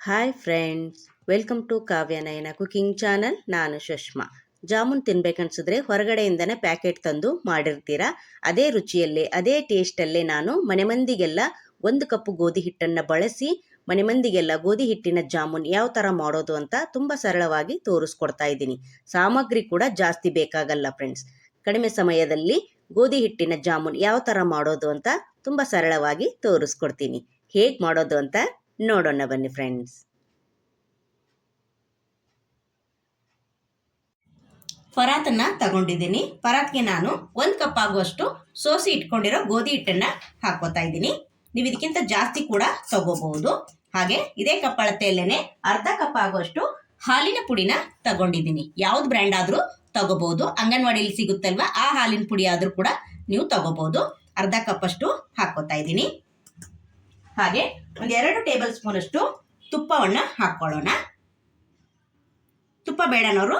Hi friends welcome to Kavyanayana cooking channel ನಾನು ಸುಷ್ಮಾ ಜಾಮೂನ್ ತಿನ್ಬೇಕನ್ಸಿದ್ರೆ ಹೊರಗಡೆಯಿಂದನೇ ಪ್ಯಾಕೆಟ್ ತಂದು ಮಾಡಿರ್ತೀರಾ? ಅದೇ ರುಚಿಯಲ್ಲೇ, ಅದೇ ಟೇಸ್ಟಲ್ಲೇ ನಾನು ಮನೆ ಮಂದಿಗೆಲ್ಲ ಒಂದು ಕಪ್ಪು ಗೋಧಿ ಹಿಟ್ಟನ್ನು ಬಳಸಿ, ಮನೆ ಮಂದಿಗೆಲ್ಲ ಗೋಧಿ ಹಿಟ್ಟಿನ ಜಾಮೂನ್ ಯಾವ ಥರ ಮಾಡೋದು ಅಂತ ತುಂಬ ಸರಳವಾಗಿ ತೋರಿಸ್ಕೊಡ್ತಾ ಇದ್ದೀನಿ. ಸಾಮಗ್ರಿ ಕೂಡ ಜಾಸ್ತಿ ಬೇಕಾಗಲ್ಲ ಫ್ರೆಂಡ್ಸ್ ಕಡಿಮೆ ಸಮಯದಲ್ಲಿ ಗೋಧಿ ಹಿಟ್ಟಿನ ಜಾಮೂನ್ ಯಾವ ಥರ ಮಾಡೋದು ಅಂತ ತುಂಬ ಸರಳವಾಗಿ ತೋರಿಸ್ಕೊಡ್ತೀನಿ. ಹೇಗೆ ಮಾಡೋದು ಅಂತ? ನೋಡೋಣ ಬನ್ನಿ ಫ್ರೆಂಡ್ಸ್ ಪರಾತನ್ನ ತಗೊಂಡಿದ್ದೀನಿ. ಪರಾತ್ಗೆ ನಾನು ಒಂದು ಕಪ್ ಆಗುವಷ್ಟು ಸೋಸಿ ಇಟ್ಕೊಂಡಿರೋ ಗೋಧಿ ಹಿಟ್ಟನ್ನ ಹಾಕೋತಾ ಇದ್ದೀನಿ. ನೀವು ಇದಕ್ಕಿಂತ ಜಾಸ್ತಿ ಕೂಡ ತಗೋಬಹುದು. ಹಾಗೆ ಇದೇ ಕಪ್ ಅಳತೆಯಲ್ಲೇನೆ ಅರ್ಧ ಕಪ್ ಆಗುವಷ್ಟು ಹಾಲಿನ ಪುಡಿನ ತಗೊಂಡಿದ್ದೀನಿ. ಯಾವ್ದು ಬ್ರ್ಯಾಂಡ್ ಆದ್ರೂ ತಗೋಬಹುದು. ಅಂಗನವಾಡಿಯಲ್ಲಿ ಸಿಗುತ್ತಲ್ವಾ, ಆ ಹಾಲಿನ ಪುಡಿ ಆದ್ರೂ ಕೂಡ ನೀವು ತಗೋಬಹುದು. ಅರ್ಧ ಕಪ್ ಅಷ್ಟು ಹಾಕೋತಾ ಇದ್ದೀನಿ. ಹಾಗೆ ಒಂದು ಎರಡು ಟೇಬಲ್ ಸ್ಪೂನ್ ಅಷ್ಟು ತುಪ್ಪವನ್ನ ಹಾಕೊಳ್ಳೋಣ ತುಪ್ಪ ಬೇಡನವರು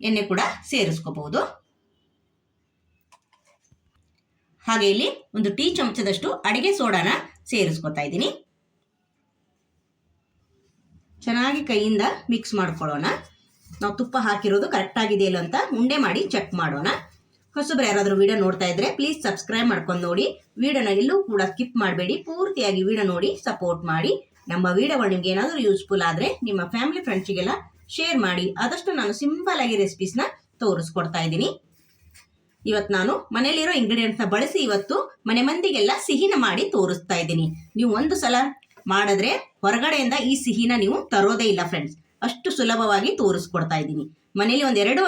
ಎಣ್ಣೆ ಕೂಡ ಸೇರಿಸ್ಕೋಬಹುದು. ಹಾಗೆ ಇಲ್ಲಿ ಒಂದು ಟೀ ಚಮಚದಷ್ಟು ಅಡಿಗೆ ಸೋಡಾನ ಸೇರಿಸ್ಕೊತಾ ಇದ್ದೀನಿ. ಚೆನ್ನಾಗಿ ಕೈಯಿಂದ ಮಿಕ್ಸ್ ಮಾಡ್ಕೊಳ್ಳೋಣ. ನಾವು ತುಪ್ಪ ಹಾಕಿರೋದು ಕರೆಕ್ಟ್ ಆಗಿದೆಯಲ್ಲ ಅಂತ ಉಂಡೆ ಮಾಡಿ ಚೆಕ್ ಮಾಡೋಣ. ಹೊಸಬ್ರು ಯಾರಾದರೂ ವಿಡಿಯೋ ನೋಡ್ತಾ ಇದ್ರೆ ಪ್ಲೀಸ್ ಸಬ್ಸ್ಕ್ರೈಬ್ ಮಾಡ್ಕೊಂಡು ನೋಡಿ. ವಿಡಿಯೋನ ಎಲ್ಲೂ ಕೂಡ ಸ್ಕಿಪ್ ಮಾಡಬೇಡಿ. ಪೂರ್ತಿಯಾಗಿ ವಿಡಿಯೋ ನೋಡಿ ಸಪೋರ್ಟ್ ಮಾಡಿ. ನಮ್ಮ ವಿಡಿಯೋಗಳು ನಿಮ್ಗೆ ಏನಾದರೂ ಯೂಸ್ಫುಲ್ ಆದರೆ ನಿಮ್ಮ ಫ್ಯಾಮಿಲಿ ಫ್ರೆಂಡ್ಸಿಗೆಲ್ಲ ಶೇರ್ ಮಾಡಿ. ಆದಷ್ಟು ನಾನು ಸಿಂಪಲ್ ಆಗಿ ರೆಸಿಪೀಸ್ನ ತೋರಿಸ್ಕೊಡ್ತಾ ಇದ್ದೀನಿ. ಇವತ್ತು ನಾನು ಮನೇಲಿರೋ ಇಂಗ್ರೀಡಿಯೆಂಟ್ಸ್ನ ಬಳಸಿ ಇವತ್ತು ಮನೆ ಮಂದಿಗೆಲ್ಲ ಸಿಹಿನ ಮಾಡಿ ತೋರಿಸ್ತಾ ಇದ್ದೀನಿ. ನೀವು ಒಂದು ಸಲ ಮಾಡಿದ್ರೆ ಹೊರಗಡೆಯಿಂದ ಈ ಸಿಹಿನ ನೀವು ತರೋದೇ ಇಲ್ಲ ಫ್ರೆಂಡ್ಸ್ ಅಷ್ಟು ಸುಲಭವಾಗಿ ತೋರಿಸ್ಕೊಡ್ತಾ ಇದ್ದೀನಿ. ಮನೇಲಿ ಒಂದೆರಡು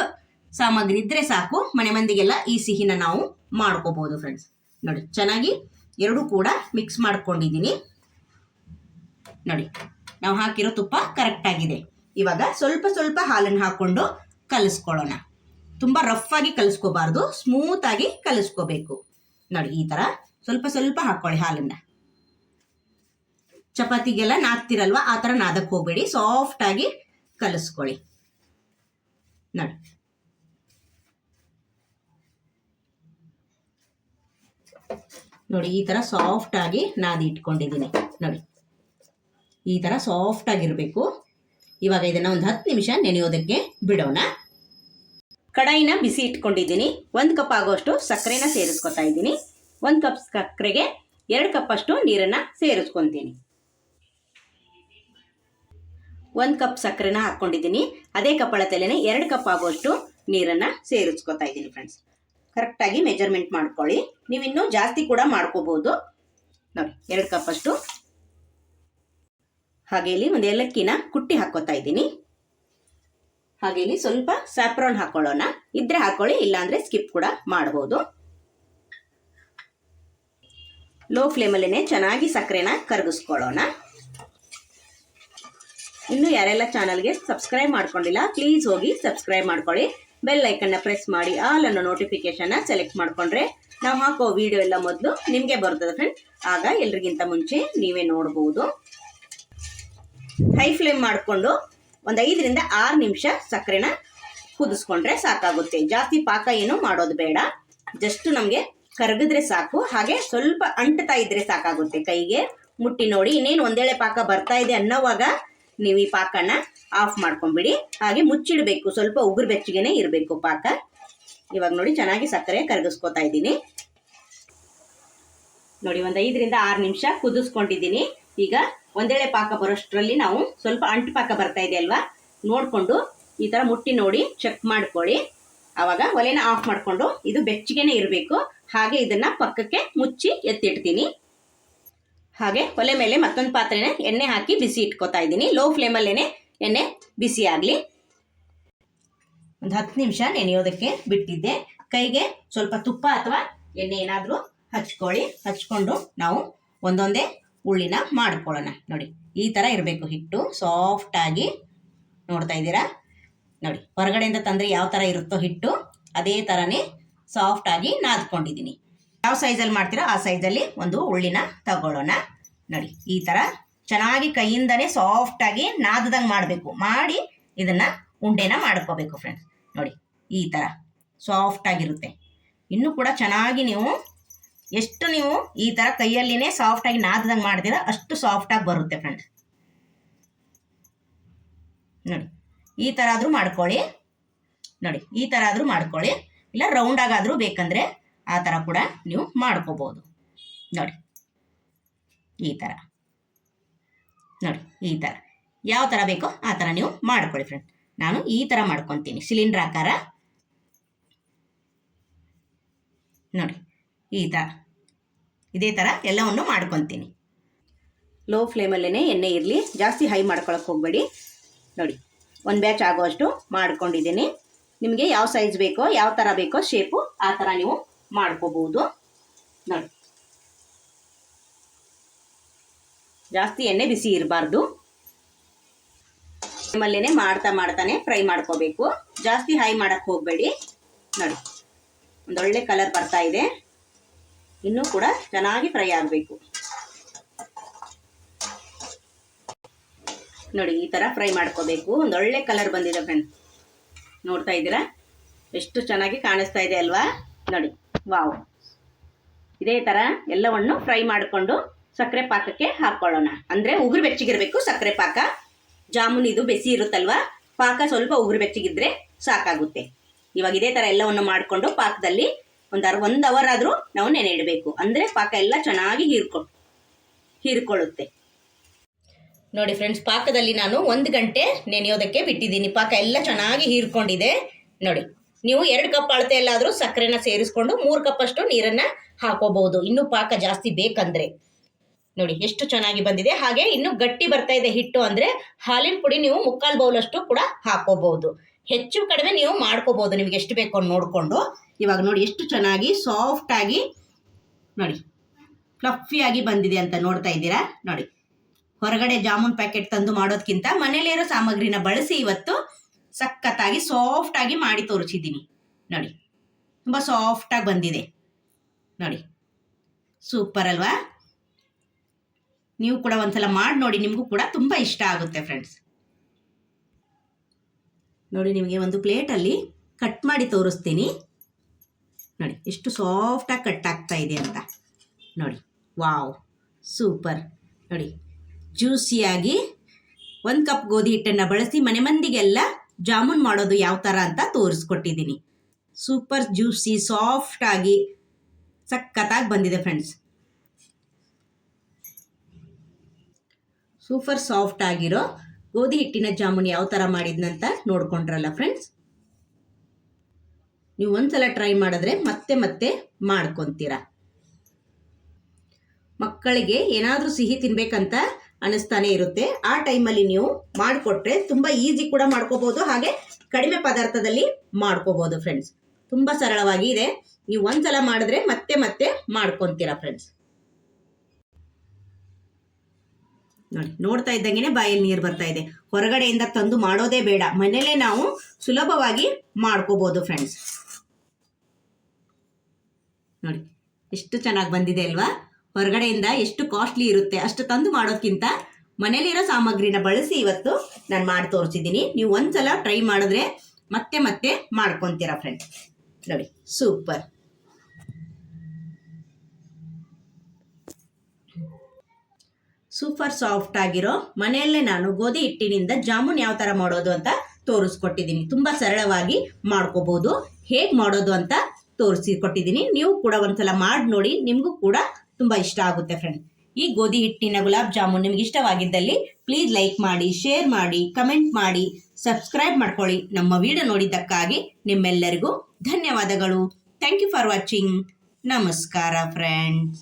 ಸಾಮಗ್ರಿ ಇದ್ರೆ ಸಾಕು, ಮನೆ ಮಂದಿಗೆಲ್ಲ ಈ ಸಿಹಿನ ನಾವು ಮಾಡ್ಕೋಬಹುದು ಫ್ರೆಂಡ್ಸ್ ನೋಡಿ, ಚೆನ್ನಾಗಿ ಎರಡು ಕೂಡ ಮಿಕ್ಸ್ ಮಾಡ್ಕೊಂಡಿದ್ದೀನಿ. ನೋಡಿ, ನಾವು ಹಾಕಿರೋ ತುಪ್ಪ ಕರೆಕ್ಟ್ ಆಗಿದೆ. ಇವಾಗ ಸ್ವಲ್ಪ ಸ್ವಲ್ಪ ಹಾಲನ್ನು ಹಾಕೊಂಡು ಕಲಿಸ್ಕೊಳ್ಳೋಣ. ತುಂಬ ರಫ್ ಆಗಿ ಕಲಿಸ್ಕೋಬಾರ್ದು ಸ್ಮೂತ್ ಆಗಿ ಕಲಿಸ್ಕೋಬೇಕು. ನೋಡಿ, ಈ ತರ ಸ್ವಲ್ಪ ಸ್ವಲ್ಪ ಹಾಕೊಳ್ಳಿ ಹಾಲನ್ನ. ಚಪಾತಿಗೆಲ್ಲ ನಾದ್ತಿರಲ್ವಾ, ಆ ಥರ ನಾದಕ್ಕೆ ಹೋಗ್ಬೇಡಿ ಸಾಫ್ಟ್ ಆಗಿ ಕಲಿಸ್ಕೊಳ್ಳಿ. ನೋಡಿ ನೋಡಿ, ಈ ತರ ಸಾಫ್ಟ್ ಆಗಿ ನಾದಿ ಇಟ್ಕೊಂಡಿದ್ದೀನಿ. ನೋಡಿ, ಈ ತರ ಸಾಫ್ಟ್ ಆಗಿರಬೇಕು. ಇವಾಗ ಇದನ್ನ ಒಂದು ಹತ್ತು ನಿಮಿಷ ನೆನೆಯೋದಕ್ಕೆ ಬಿಡೋಣ. ಕಡಾಯಿನ ಬಿಸಿ ಇಟ್ಕೊಂಡಿದ್ದೀನಿ. ಒಂದು ಕಪ್ ಆಗೋಷ್ಟು ಸಕ್ಕರೆನ ಸೇರಿಸ್ಕೊತಾ ಇದ್ದೀನಿ. ಒಂದು ಕಪ್ ಸಕ್ಕರೆಗೆ ಎರಡು ಕಪ್ ಅಷ್ಟು ನೀರನ್ನು ಸೇರಿಸ್ಕೊತೀನಿ. ಒಂದು ಕಪ್ ಸಕ್ಕರೆನ ಹಾಕ್ಕೊಂಡಿದ್ದೀನಿ ಅದೇ ಕಪ್ ಅಳತೆಲೇ ಎರಡು ಕಪ್ ಆಗೋಷ್ಟು ನೀರನ್ನು ಸೇರಿಸ್ಕೊತಾ ಇದ್ದೀನಿ ಫ್ರೆಂಡ್ಸ್ ಕರೆಕ್ಟಾಗಿ ಮೆಜರ್ಮೆಂಟ್ ಮಾಡ್ಕೊಳ್ಳಿ. ನೀವು ಇನ್ನೂ ಜಾಸ್ತಿ ಕೂಡ ಮಾಡ್ಕೋಬೋದು. ನೋಡಿ, ಎರಡು ಕಪ್ಪಷ್ಟು ಹಾಗೆ ಇಲ್ಲಿ ಒಂದು ಏಲಕ್ಕಿನ ಕುಟ್ಟಿ ಹಾಕೋತಾ ಇದ್ದೀನಿ. ಹಾಗೆ ಇಲ್ಲಿ ಸ್ವಲ್ಪ ಸ್ಯಾಪ್ರಾನ್ ಹಾಕೊಳ್ಳೋಣ. ಇದ್ರೆ ಹಾಕೊಳ್ಳಿ, ಇಲ್ಲಾಂದ್ರೆ ಸ್ಕಿಪ್ ಕೂಡ ಮಾಡಬಹುದು ಲೋ ಫ್ಲೇಮಲ್ಲೇ ಚೆನ್ನಾಗಿ ಸಕ್ಕರೆನ ಕರಗಿಸ್ಕೊಳ್ಳೋಣ. ಇನ್ನು ಯಾರೆಲ್ಲ ಚಾನಲ್ಗೆ ಸಬ್ಸ್ಕ್ರೈಬ್ ಮಾಡ್ಕೊಂಡಿಲ್ಲ ಪ್ಲೀಸ್ ಹೋಗಿ ಸಬ್ಸ್ಕ್ರೈಬ್ ಮಾಡ್ಕೊಳ್ಳಿ. ಬೆಲ್ ಐಕನ್ನ ಪ್ರೆಸ್ ಮಾಡಿ ಆಲ್ ಅನ್ನೋ ನೋಟಿಫಿಕೇಶನ್ನ ಸೆಲೆಕ್ಟ್ ಮಾಡ್ಕೊಂಡ್ರೆ ನಾವು ಹಾಕೋ ವಿಡಿಯೋ ಎಲ್ಲ ಮೊದಲು ನಿಮಗೆ ಬರ್ತದೆ ಫ್ರೆಂಡ್ ಆಗ ಎಲ್ರಿಗಿಂತ ಮುಂಚೆ ನೀವೇ ನೋಡ್ಬೋದು. ಹೈ ಫ್ಲೇಮ್ ಮಾಡಿಕೊಂಡು ಒಂದು ಐದರಿಂದ ಆರು ನಿಮಿಷ ಸಕ್ಕರೆನ ಕುದಿಸ್ಕೊಂಡ್ರೆ ಸಾಕಾಗುತ್ತೆ. ಜಾಸ್ತಿ ಪಾಕ ಏನು ಮಾಡೋದು ಬೇಡ. ಜಸ್ಟ್ ನಮಗೆ ಕರಗಿದ್ರೆ ಸಾಕು. ಹಾಗೆ ಸ್ವಲ್ಪ ಅಂಟ್ತಾ ಇದ್ರೆ ಸಾಕಾಗುತ್ತೆ ಕೈಗೆ. ಮುಟ್ಟಿ ನೋಡಿ ಇನ್ನೇನು ಒಂದೇಳೆ ಪಾಕ ಬರ್ತಾ ಇದೆ ಅನ್ನೋವಾಗ ನೀವು ಈ ಪಾಕನ ಆಫ್ ಮಾಡ್ಕೊಂಬಿಡಿ. ಹಾಗೆ ಮುಚ್ಚಿಡಬೇಕು. ಸ್ವಲ್ಪ ಉಗುರು ಬೆಚ್ಚಗೆನೆ ಇರಬೇಕು ಪಾಕ. ಇವಾಗ ನೋಡಿ ಚೆನ್ನಾಗಿ ಸಕ್ಕರೆ ಕರಗಿಸ್ಕೊತಾ ಇದ್ದೀನಿ. ನೋಡಿ ಒಂದು ಐದರಿಂದ ಆರು ನಿಮಿಷ ಕುದಿಸ್ಕೊಂಡಿದ್ದೀನಿ. ಈಗ ಒಂದೇಳೆ ಪಾಕ ಬರೋಷ್ಟರಲ್ಲಿ ನಾವು ಸ್ವಲ್ಪ ಅಂಟು ಪಾಕ ಬರ್ತಾ ಇದೆ ಅಲ್ವಾ? ನೋಡಿಕೊಂಡು ಈ ಥರ ಮುಟ್ಟಿ ನೋಡಿ ಚೆಕ್ ಮಾಡ್ಕೊಳ್ಳಿ. ಆವಾಗ ಒಲೆನ ಆಫ್ ಮಾಡಿಕೊಂಡು ಇದು ಬೆಚ್ಚಗೆನೆ ಇರಬೇಕು. ಹಾಗೆ ಇದನ್ನ ಪಕ್ಕಕ್ಕೆ ಮುಚ್ಚಿ ಎತ್ತಿಡ್ತೀನಿ. ಹಾಗೆ ಒಲೆ ಮೇಲೆ ಮತ್ತೊಂದು ಪಾತ್ರೆನ ಎಣ್ಣೆ ಹಾಕಿ ಬಿಸಿ ಇಟ್ಕೋತಾ ಇದ್ದೀನಿ. ಲೋ ಫ್ಲೇಮಲ್ಲೇನೆ ಎಣ್ಣೆ ಬಿಸಿ ಆಗಲಿ. ಒಂದು ಹತ್ತು ನಿಮಿಷ ನೆನೆಯೋದಕ್ಕೆ ಬಿಟ್ಟಿದ್ದೆ. ಕೈಗೆ ಸ್ವಲ್ಪ ತುಪ್ಪ ಅಥವಾ ಎಣ್ಣೆ ಏನಾದರೂ ಹಚ್ಕೊಳ್ಳಿ. ಹಚ್ಕೊಂಡು ನಾವು ಒಂದೊಂದೇ ಉಳ್ಳಿನ ಮಾಡ್ಕೊಳ್ಳೋಣ. ನೋಡಿ, ಈ ಥರ ಇರಬೇಕು ಹಿಟ್ಟು. ಸಾಫ್ಟಾಗಿ ನೋಡ್ತಾ ಇದ್ದೀರಾ? ನೋಡಿ, ಹೊರಗಡೆಯಿಂದ ತಂದರೆ ಯಾವ ಥರ ಇರುತ್ತೋ ಹಿಟ್ಟು, ಅದೇ ಥರನೇ ಸಾಫ್ಟಾಗಿ ನಾದ್ಕೊಂಡಿದ್ದೀನಿ. ಯಾವ ಸೈಜಲ್ಲಿ ಮಾಡ್ತೀರೋ? ಆ ಸೈಜಲ್ಲಿ ಒಂದು ಉಳ್ಳಿನ ತಗೊಳ್ಳೋಣ. ನೋಡಿ, ಈ ಥರ ಚೆನ್ನಾಗಿ ಕೈಯಿಂದನೇ ಸಾಫ್ಟಾಗಿ ನಾದದಂಗೆ ಮಾಡಬೇಕು. ಮಾಡಿ ಇದನ್ನು ಉಂಡೆನ ಮಾಡ್ಕೋಬೇಕು ಫ್ರೆಂಡ್ಸ್ ನೋಡಿ, ಈ ಥರ ಸಾಫ್ಟಾಗಿರುತ್ತೆ ಇನ್ನೂ ಕೂಡ ಚೆನ್ನಾಗಿ ನೀವು ಎಷ್ಟು ನೀವು ಈ ಥರ ಕೈಯಲ್ಲಿನೇ ಸಾಫ್ಟಾಗಿ ನಾದದಂಗೆ ಮಾಡ್ತೀರ, ಅಷ್ಟು ಸಾಫ್ಟಾಗಿ ಬರುತ್ತೆ ಫ್ರೆಂಡ್ಸ್ ನೋಡಿ, ಈ ಥರ ಆದರೂ ಮಾಡ್ಕೊಳ್ಳಿ. ನೋಡಿ, ಈ ಥರ ಆದರೂ ಮಾಡ್ಕೊಳ್ಳಿ. ಇಲ್ಲ ರೌಂಡಾಗಾದರೂ ಬೇಕಂದರೆ ಆ ಥರ ಕೂಡ ನೀವು ಮಾಡ್ಕೋಬೋದು. ನೋಡಿ, ಈ ಥರ ನೋಡಿ, ಈ ಥರ ಯಾವ ಥರ ಬೇಕೋ ಆ ಥರ ನೀವು ಮಾಡ್ಕೊಳ್ಳಿ ಫ್ರೆಂಡ್ ನಾನು ಈ ಥರ ಮಾಡ್ಕೊತೀನಿ. ಸಿಲಿಂಡ್ರ್ ಆಕಾರ. ನೋಡಿ, ಈ ಥರ ಇದೇ ಥರ ಎಲ್ಲವನ್ನು ಮಾಡ್ಕೊತೀನಿ. ಲೋ ಫ್ಲೇಮಲ್ಲೇ ಎಣ್ಣೆ ಇರಲಿ. ಜಾಸ್ತಿ ಹೈ ಮಾಡ್ಕೊಳಕ್ಕೆ ಹೋಗಬೇಡಿ. ನೋಡಿ, ಒಂದು ಬ್ಯಾಚ್ ಆಗೋಷ್ಟು ಮಾಡ್ಕೊಂಡಿದ್ದೀನಿ. ನಿಮಗೆ ಯಾವ ಸೈಜ್ ಬೇಕೋ, ಯಾವ ಥರ ಬೇಕೋ ಶೇಪು ಆ ಥರ ನೀವು ಮಾಡ್ಕೋಬೋದು. ನೋಡಿ. ಜಾಸ್ತಿ ಎಣ್ಣೆ ಬಿಸಿ ಇರಬಾರ್ದು. ನಿಮ್ಮಲ್ಲೇನೆ ಮಾಡ್ತಾ ಮಾಡ್ತಾನೆ ಫ್ರೈ ಮಾಡ್ಕೋಬೇಕು. ಜಾಸ್ತಿ ಹೈ ಮಾಡಕ್ಕೆ ಹೋಗಬೇಡಿ. ನೋಡಿ. ಒಂದೊಳ್ಳೆ ಕಲರ್ ಬರ್ತಾ ಇದೆ. ಇನ್ನೂ ಕೂಡ ಚೆನ್ನಾಗಿ ಫ್ರೈ ಆಗಬೇಕು. ನೋಡಿ, ಈ ಥರ ಫ್ರೈ ಮಾಡ್ಕೋಬೇಕು. ಒಂದೊಳ್ಳೆ ಕಲರ್ ಬಂದಿದೆ ಫ್ರೆಂಡ್ ನೋಡ್ತಾ ಇದ್ದೀರಾ? ಎಷ್ಟು ಚೆನ್ನಾಗಿ ಕಾಣಿಸ್ತಾ ಇದೆ ಅಲ್ವಾ? ನೋಡಿ. ವಾವ್. ಇದೇ ಥರ ಎಲ್ಲವನ್ನು ಫ್ರೈ ಮಾಡಿಕೊಂಡು ಸಕ್ಕರೆ ಪಾಕಕ್ಕೆ ಹಾಕ್ಕೊಳ್ಳೋಣ ಅಂದರೆ ಉಗುರು ಬೆಚ್ಚಗಿರಬೇಕು ಸಕ್ಕರೆ ಪಾಕ. ಜಾಮೂನ್ ಇದು ಬೆಸಿ ಇರುತ್ತಲ್ವಾ? ಪಾಕ ಸ್ವಲ್ಪ ಉಗುರು ಬೆಚ್ಚಗಿದ್ರೆ ಸಾಕಾಗುತ್ತೆ. ಇವಾಗ ಇದೇ ಥರ ಎಲ್ಲವನ್ನು ಮಾಡಿಕೊಂಡು ಪಾಕದಲ್ಲಿ ಒಂದು ಅರ್ ಒಂದು ಅವರ್ ಆದರೂ ನಾವು ನೆನೆ ಇಡಬೇಕು. ಅಂದರೆ ಪಾಕ ಎಲ್ಲ ಚೆನ್ನಾಗಿ ಹೀರ್ಕೊ ಹೀರ್ಕೊಳ್ಳುತ್ತೆ. ನೋಡಿ ಫ್ರೆಂಡ್ಸ್ ಪಾಕದಲ್ಲಿ ನಾನು ಒಂದು ಗಂಟೆ ನೆನೆಯೋದಕ್ಕೆ ಬಿಟ್ಟಿದ್ದೀನಿ. ಪಾಕ ಎಲ್ಲ ಚೆನ್ನಾಗಿ ಹೀರ್ಕೊಂಡಿದೆ. ನೋಡಿ. ನೀವು ಎರಡು ಕಪ್ ಅಳತೆ ಎಲ್ಲಾದರೂ ಸಕ್ಕರೆನ ಸೇರಿಸ್ಕೊಂಡು ಮೂರು ಕಪ್ ಅಷ್ಟು ನೀರನ್ನು ಹಾಕೋಬಹುದು. ಇನ್ನು ಪಾಕ ಜಾಸ್ತಿ ಬೇಕಂದ್ರೆ. ನೋಡಿ, ಎಷ್ಟು ಚೆನ್ನಾಗಿ ಬಂದಿದೆ. ಹಾಗೆ ಇನ್ನು ಗಟ್ಟಿ ಬರ್ತಾ ಇದೆ ಹಿಟ್ಟು ಅಂದ್ರೆ ಹಾಲಿನ ಪುಡಿ ನೀವು ಮುಕ್ಕಾಲು ಬೌಲಷ್ಟು ಕೂಡ ಹಾಕೋಬಹುದು. ಹೆಚ್ಚು ಕಡಿಮೆ ನೀವು ಮಾಡ್ಕೋಬಹುದು. ನಿಮ್ಗೆ ಎಷ್ಟು ಬೇಕು ನೋಡ್ಕೊಂಡು. ಇವಾಗ ನೋಡಿ, ಎಷ್ಟು ಚೆನ್ನಾಗಿ ಸಾಫ್ಟ್ ಆಗಿ ನೋಡಿ ಫ್ಲಫಿಯಾಗಿ ಬಂದಿದೆ ಅಂತ ನೋಡ್ತಾ ಇದ್ದೀರಾ? ನೋಡಿ, ಹೊರಗಡೆ ಜಾಮೂನ್ ಪ್ಯಾಕೆಟ್ ತಂದು ಮಾಡೋದಕ್ಕಿಂತ ಮನೇಲಿರೋ ಸಾಮಗ್ರಿನ ಬಳಸಿ ಇವತ್ತು ಸಖತ್ತಾಗಿ ಸಾಫ್ಟಾಗಿ ಮಾಡಿ ತೋರಿಸಿದ್ದೀನಿ. ನೋಡಿ, ತುಂಬ ಸಾಫ್ಟಾಗಿ ಬಂದಿದೆ. ನೋಡಿ ಸೂಪರ್ ಅಲ್ವಾ? ನೀವು ಕೂಡ ಒಂದ್ಸಲ ಮಾಡಿ ನೋಡಿ, ನಿಮಗೂ ಕೂಡ ತುಂಬ ಇಷ್ಟ ಆಗುತ್ತೆ ಫ್ರೆಂಡ್ಸ್ ನೋಡಿ, ನಿಮಗೆ ಒಂದು ಪ್ಲೇಟಲ್ಲಿ ಕಟ್ ಮಾಡಿ ತೋರಿಸ್ತೀನಿ. ನೋಡಿ, ಎಷ್ಟು ಸಾಫ್ಟಾಗಿ ಕಟ್ ಆಗ್ತಾ ಇದೆ ಅಂತ. ನೋಡಿ ವಾವ್ ಸೂಪರ್ ನೋಡಿ ಜ್ಯೂಸಿಯಾಗಿ ಒಂದು ಕಪ್ ಗೋಧಿ ಹಿಟ್ಟನ್ನು ಬಳಸಿ ಮನೆ ಮಂದಿಗೆಲ್ಲ ಜಾಮೂನ್ ಮಾಡೋದು ಯಾವ ಥರ ಅಂತ ತೋರಿಸ್ಕೊಟ್ಟಿದ್ದೀನಿ ಸೂಪರ್ ಜ್ಯೂಸಿ ಸಾಫ್ಟ್ ಆಗಿ ಸಖತ್ತಾಗಿ ಬಂದಿದೆ ಫ್ರೆಂಡ್ಸ್ ಸೂಪರ್ ಸಾಫ್ಟ್ ಆಗಿರೋ ಗೋಧಿ ಹಿಟ್ಟಿನ ಜಾಮೂನ್ ಯಾವ ಥರ ಮಾಡಿದ್ನಂತ ನೋಡ್ಕೊಂಡ್ರಲ್ಲ ಫ್ರೆಂಡ್ಸ್ ನೀವು ಒಂದ್ಸಲ ಟ್ರೈ ಮಾಡಿದ್ರೆ ಮತ್ತೆ ಮತ್ತೆ ಮಾಡ್ಕೊತೀರಾ. ಮಕ್ಕಳಿಗೆ ಏನಾದರೂ ಸಿಹಿ ತಿನ್ಬೇಕಂತ ಅನಿಸ್ತಾನೆ ಇರುತ್ತೆ. ಆ ಟೈಮಲ್ಲಿ ನೀವು ಮಾಡಿಕೊಟ್ರೆ ತುಂಬ ಈಸಿ ಕೂಡ ಮಾಡ್ಕೋಬೋದು, ಹಾಗೆ ಕಡಿಮೆ ಪದಾರ್ಥದಲ್ಲಿ ಮಾಡ್ಕೋಬೋದು ಫ್ರೆಂಡ್ಸ್ ತುಂಬ ಸರಳವಾಗಿ ಇದೆ. ನೀವು ಒಂದ್ಸಲ ಮಾಡಿದ್ರೆ ಮತ್ತೆ ಮತ್ತೆ ಮಾಡ್ಕೊತೀರಾ ಫ್ರೆಂಡ್ಸ್ ನೋಡಿ, ನೋಡ್ತಾ ಇದ್ದಂಗೆ ಬಾಯಲ್ಲಿ ನೀರು ಬರ್ತಾ ಇದೆ. ಹೊರಗಡೆಯಿಂದ ತಂದು ಮಾಡೋದೇ ಬೇಡ. ಮನೆಯಲ್ಲೇ ನಾವು ಸುಲಭವಾಗಿ ಮಾಡ್ಕೋಬೋದು ಫ್ರೆಂಡ್ಸ್ ನೋಡಿ, ಎಷ್ಟು ಚೆನ್ನಾಗಿ ಬಂದಿದೆ ಅಲ್ವಾ? ಹೊರಗಡೆಯಿಂದ ಎಷ್ಟು ಕಾಸ್ಟ್ಲಿ ಇರುತ್ತೆ ಅಷ್ಟು ತಂದು ಮಾಡೋದಕ್ಕಿಂತ ಮನೇಲಿರೋ ಸಾಮಗ್ರಿನ ಬಳಸಿ ಇವತ್ತು ನಾನು ಮಾಡಿ ತೋರಿಸಿದ್ದೀನಿ. ನೀವು ಒಂದ್ಸಲ ಟ್ರೈ ಮಾಡಿದ್ರೆ ಮತ್ತೆ ಮತ್ತೆ ಮಾಡ್ಕೊತೀರಾ ಫ್ರೆಂಡ್ಸ್ ನೋಡಿ ಸೂಪರ್ ಸೂಪರ್ ಸಾಫ್ಟ್ ಆಗಿರೋ ಮನೆಯಲ್ಲೇ ನಾನು ಗೋಧಿ ಹಿಟ್ಟಿನಿಂದ ಜಾಮೂನ್ ಯಾವ ಥರ ಮಾಡೋದು ಅಂತ ತೋರಿಸ್ಕೊಟ್ಟಿದ್ದೀನಿ. ತುಂಬ ಸರಳವಾಗಿ ಮಾಡ್ಕೋಬೋದು. ಹೇಗೆ ಮಾಡೋದು ಅಂತ ತೋರಿಸಿ ಕೊಟ್ಟಿದ್ದೀನಿ ನೀವು ಕೂಡ ಒಂದ್ಸಲ ಮಾಡಿ ನೋಡಿ ನಿಮಗೂ ಕೂಡ ತುಂಬ ಇಷ್ಟ ಆಗುತ್ತೆ ಫ್ರೆಂಡ್ ಈ ಗೋಧಿ ಹಿಟ್ಟಿನ ಗುಲಾಬ್ ಜಾಮೂನ್ ನಿಮ್ಗೆ ಇಷ್ಟವಾಗಿದ್ದಲ್ಲಿ ಪ್ಲೀಸ್ ಲೈಕ್ ಮಾಡಿ ಶೇರ್ ಮಾಡಿ ಕಮೆಂಟ್ ಮಾಡಿ ಸಬ್ಸ್ಕ್ರೈಬ್ ಮಾಡ್ಕೊಳ್ಳಿ. ನಮ್ಮ ವಿಡಿಯೋ ನೋಡಿದ್ದಕ್ಕಾಗಿ ನಿಮ್ಮೆಲ್ಲರಿಗೂ ಧನ್ಯವಾದಗಳು. ಥ್ಯಾಂಕ್ ಯು ಫಾರ್ ವಾಚಿಂಗ್ ನಮಸ್ಕಾರ ಫ್ರೆಂಡ್ಸ್